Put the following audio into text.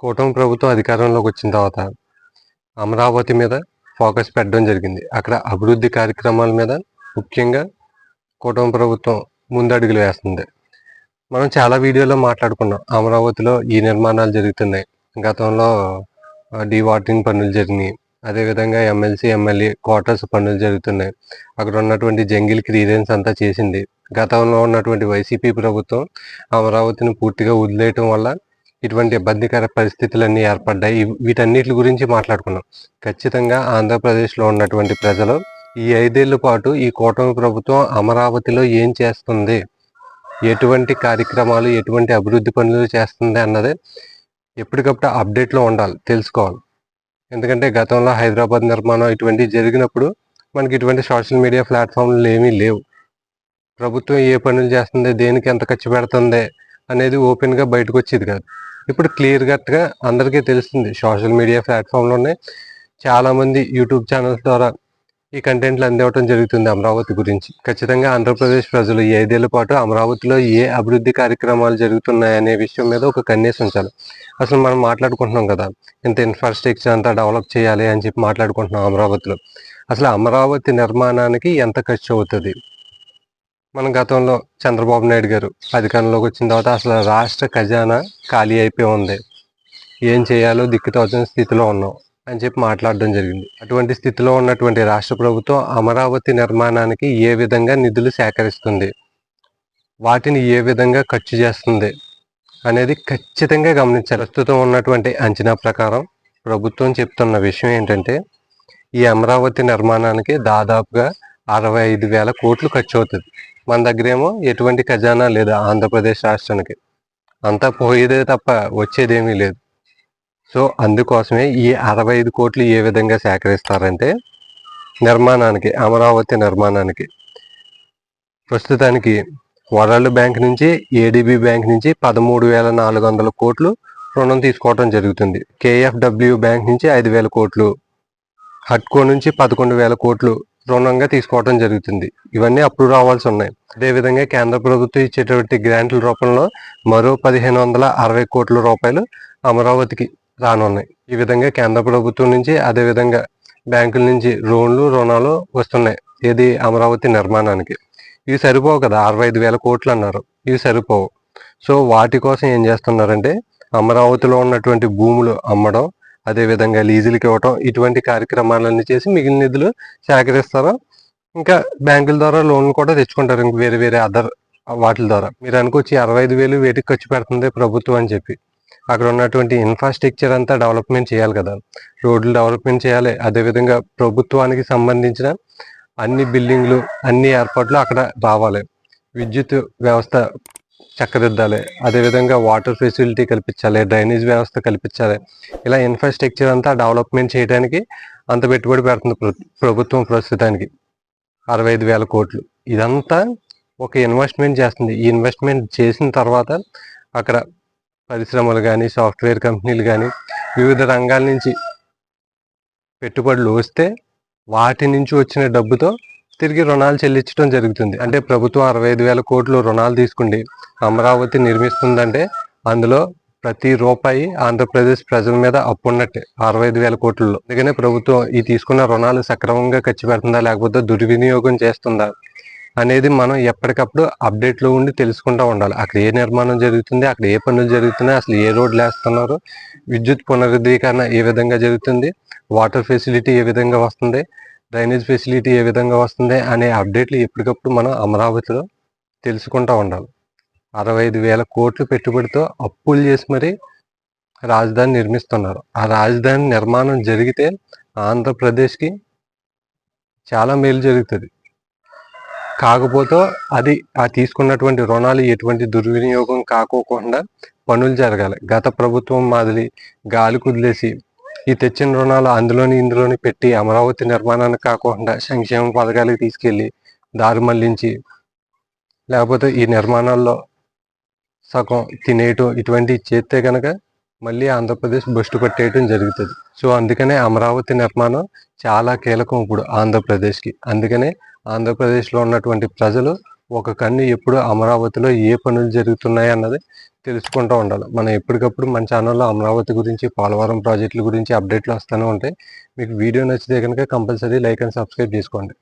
కూటమి ప్రభుత్వం అధికారంలోకి వచ్చిన తర్వాత అమరావతి మీద ఫోకస్ పెట్టడం జరిగింది. అక్కడ అభివృద్ధి కార్యక్రమాల మీద ముఖ్యంగా కూటమి ప్రభుత్వం ముందడుగులు వేస్తుంది. మనం చాలా వీడియోలో మాట్లాడుకున్నాం. అమరావతిలో ఈ నిర్మాణాలు జరుగుతున్నాయి. గతంలో డీవాటరింగ్ పనులు జరిగినాయి. అదేవిధంగా ఎమ్మెల్సీ ఎమ్మెల్యే క్వార్టర్స్ పనులు జరుగుతున్నాయి. అక్కడ ఉన్నటువంటి జంగిల్ క్లియరెన్స్ అంతా చేసింది. గతంలో ఉన్నటువంటి వైసీపీ ప్రభుత్వం అమరావతిని పూర్తిగా వదిలేయటం వల్ల ఇటువంటి ఇబ్బందికర పరిస్థితులన్నీ ఏర్పడ్డాయి. వీటన్నిటి గురించి మాట్లాడుకున్నాం. ఖచ్చితంగా ఆంధ్రప్రదేశ్లో ఉన్నటువంటి ప్రజలు ఈ ఐదేళ్ళ పాటు ఈ కూటమి ప్రభుత్వం అమరావతిలో ఏం చేస్తుంది? ఎటువంటి కార్యక్రమాలు ఎటువంటి అభివృద్ధి పనులు చేస్తుంది అన్నది ఎప్పటికప్పుడు అప్డేట్లో ఉండాలి తెలుసుకోవాలి. ఎందుకంటే గతంలో హైదరాబాద్ నిర్మాణం ఇటువంటివి జరిగినప్పుడు మనకి ఇటువంటి సోషల్ మీడియా ప్లాట్ఫామ్లు ఏమీ లేవు. ప్రభుత్వం ఏ పనులు చేస్తుంది దేనికి ఎంత ఖర్చు పెడుతుంది అనేది ఓపెన్గా బయటకు వచ్చేది కాదు. ఇప్పుడు క్లియర్ కట్గా అందరికీ తెలుస్తుంది. సోషల్ మీడియా ప్లాట్ఫామ్లోనే చాలామంది యూట్యూబ్ ఛానల్స్ ద్వారా ఈ కంటెంట్లు అందివ్వడం జరుగుతుంది అమరావతి గురించి. ఖచ్చితంగా ఆంధ్రప్రదేశ్ ప్రజలు ఈ ఐదేళ్ళ పాటు అమరావతిలో ఏ అభివృద్ధి కార్యక్రమాలు జరుగుతున్నాయి అనే విషయం మీద ఒక కన్నేసి ఉంచాలి. అసలు మనం మాట్లాడుకుంటున్నాం కదా. ఇంత ఇన్ఫ్రాస్ట్రక్చర్ అంతా డెవలప్ చేయాలి అని చెప్పి మాట్లాడుకుంటున్నాం అమరావతిలో. అసలు అమరావతి నిర్మాణానికి ఎంత ఖర్చు అవుతుంది? మన గతంలో చంద్రబాబు నాయుడు గారు అధికారంలోకి వచ్చిన తర్వాత అసలు రాష్ట్ర ఖజానా ఖాళీ అయిపోయి ఉంది. ఏం చేయాలో దిక్కుతోచని స్థితిలో ఉన్నాం అని చెప్పి మాట్లాడడం జరిగింది. అటువంటి స్థితిలో ఉన్నటువంటి రాష్ట్ర ప్రభుత్వం అమరావతి నిర్మాణానికి ఏ విధంగా నిధులు సేకరిస్తుంది? వాటిని ఏ విధంగా ఖర్చు చేస్తుంది? అనేది ఖచ్చితంగా గమనించాలి. ప్రస్తుతం ఉన్నటువంటి అంచనా ప్రకారం ప్రభుత్వం చెప్తున్న విషయం ఏంటంటే ఈ అమరావతి నిర్మాణానికి దాదాపుగా అరవై ఐదు వేల కోట్లు ఖర్చు అవుతుంది మన దగ్గరేమో ఎటువంటి ఖజానా లేదు ఆంధ్రప్రదేశ్ రాష్ట్రానికి. అంతా పోయేదే తప్ప వచ్చేదేమీ లేదు. సో అందుకోసమే ఈ అరవై ఐదు కోట్లు ఏ విధంగా సేకరిస్తారంటే నిర్మాణానికి అమరావతి నిర్మాణానికి. ప్రస్తుతానికి వరల్డ్ బ్యాంక్ నుంచి ఏడిబి బ్యాంక్ నుంచి పదమూడు వేల నాలుగు వందల కోట్లు రుణం తీసుకోవడం జరుగుతుంది. కేఎఫ్డబ్ల్యూ బ్యాంక్ నుంచి ఐదు వేల కోట్లు. హట్కో నుంచి పదకొండు వేల కోట్లు రుణంగా తీసుకోవడం జరుగుతుంది. ఇవన్నీ అప్పుడు రావాల్సి ఉన్నాయి. అదేవిధంగా కేంద్ర ప్రభుత్వం ఇచ్చేటువంటి గ్రాంట్ల రూపంలో మరో పదిహేను వందల అరవై కోట్ల రూపాయలు అమరావతికి రానున్నాయి. ఈ విధంగా కేంద్ర ప్రభుత్వం నుంచి అదేవిధంగా బ్యాంకుల నుంచి లోన్లు రుణాలు వస్తున్నాయి. ఏది? అమరావతి నిర్మాణానికి. ఇవి సరిపోవు కదా? అరవై ఐదు వేల కోట్లు అన్నారు. ఇవి సరిపోవు. సో వాటి కోసం ఏం చేస్తున్నారంటే అమరావతిలో ఉన్నటువంటి భూములు అమ్మడం అదేవిధంగా లీజులకి ఇవ్వటం ఇటువంటి కార్యక్రమాలన్నీ చేసి మిగిలిన నిధులు సేకరిస్తారు? ఇంకా బ్యాంకుల ద్వారా లోన్లు కూడా తెచ్చుకుంటారు ఇంక వేరే వేరే అదర్ వాటి ద్వారా. మీరు అనుకోవచ్చు అరవై ఐదు వేలు వేటికి ఖర్చు పెడుతుంది ప్రభుత్వం అని చెప్పి. అక్కడ ఉన్నటువంటి ఇన్ఫ్రాస్ట్రక్చర్ అంతా డెవలప్మెంట్ చేయాలి కదా. రోడ్లు డెవలప్మెంట్ చేయాలి. అదేవిధంగా ప్రభుత్వానికి సంబంధించిన అన్ని బిల్డింగ్లు అన్ని ఏర్పాట్లు అక్కడ రావాలి. విద్యుత్ వ్యవస్థ చక్కదిద్దాలి. అదేవిధంగా వాటర్ ఫెసిలిటీ కల్పించాలి డ్రైనేజ్ వ్యవస్థ కల్పించాలి. ఇలా ఇన్ఫ్రాస్ట్రక్చర్ అంతా డెవలప్మెంట్ చేయడానికి అంత పెట్టుబడి పెడుతుంది ప్ర- ప్రభుత్వం ప్రస్తుతానికి. అరవై ఐదు వేల కోట్లు. ఇదంతా ఒక ఇన్వెస్ట్మెంట్ చేస్తుంది. ఈ ఇన్వెస్ట్మెంట్ చేసిన తర్వాత అక్కడ పరిశ్రమలు కానీ సాఫ్ట్వేర్ కంపెనీలు కానీ వివిధ రంగాల నుంచి పెట్టుబడులు వస్తే వాటి నుంచి వచ్చిన డబ్బుతో తిరిగి రుణాలు చెల్లించడం జరుగుతుంది. అంటే ప్రభుత్వం అరవై ఐదు వేల కోట్లు రుణాలు తీసుకుండి అమరావతి నిర్మిస్తుందంటే అందులో ప్రతి రూపాయి ఆంధ్రప్రదేశ్ ప్రజల మీద అప్పు ఉన్నట్టే అరవై ఐదు వేల కోట్లలో. అందుకనే ప్రభుత్వం ఈ తీసుకున్న రుణాలు సక్రమంగా ఖర్చు పెడుతుందా లేకపోతే దుర్వినియోగం చేస్తుందా అనేది మనం ఎప్పటికప్పుడు అప్డేట్లో ఉండి తెలుసుకుంటూ ఉండాలి. అక్కడ ఏ నిర్మాణం జరుగుతుంది అక్కడ ఏ పనులు జరుగుతున్నాయి అసలు ఏ రోడ్లు వేస్తున్నారు విద్యుత్ పునరుద్ధీకరణ ఏ విధంగా జరుగుతుంది వాటర్ ఫెసిలిటీ ఏ విధంగా వస్తుంది డ్రైనేజ్ ఫెసిలిటీ ఏ విధంగా వస్తుంది అనే అప్డేట్లు ఎప్పటికప్పుడు మనం అమరావతిలో తెలుసుకుంటూ ఉండాలి. అరవై ఐదు వేల కోట్లు పెట్టుబడితో అప్పులు చేసి మరి రాజధాని నిర్మిస్తున్నారు. ఆ రాజధాని నిర్మాణం జరిగితే ఆంధ్రప్రదేశ్కి చాలా మేలు జరుగుతుంది. కాకపోతే అది ఆ తీసుకున్నటువంటి రుణాలు ఎటువంటి దుర్వినియోగం కాకోకుండా పనులు జరగాలి. గత ప్రభుత్వం మాదిరి గాలి కుదిలేసి ఈ తెచ్చిన రుణాలు అందులోని ఇందులోని పెట్టి అమరావతి నిర్మాణానికి కాకుండా సంక్షేమ పథకాలకు తీసుకెళ్ళి దారి మళ్ళించి లేకపోతే ఈ నిర్మాణాల్లో సగం తినేయటం ఇటువంటివి చేస్తే కనుక మళ్ళీ ఆంధ్రప్రదేశ్ బస్టు పట్టేయటం జరుగుతుంది. సో అందుకనే అమరావతి నిర్మాణం చాలా కీలకం ఇప్పుడు ఆంధ్రప్రదేశ్కి. అందుకనే ఆంధ్రప్రదేశ్లో ఉన్నటువంటి ప్రజలు ఒక కన్ను ఎప్పుడు అమరావతిలో ఏ పనులు జరుగుతున్నాయి అన్నది తెలుసుకుంటూ ఉండాలి. మనం ఎప్పటికప్పుడు మన ఛానల్లో అమరావతి గురించి పోలవరం ప్రాజెక్టుల గురించి అప్డేట్లు వస్తూనే ఉంటాయి. మీకు వీడియో నచ్చితే కనుక కంపల్సరీ లైక్ అండ్ సబ్స్క్రైబ్ చేసుకోండి.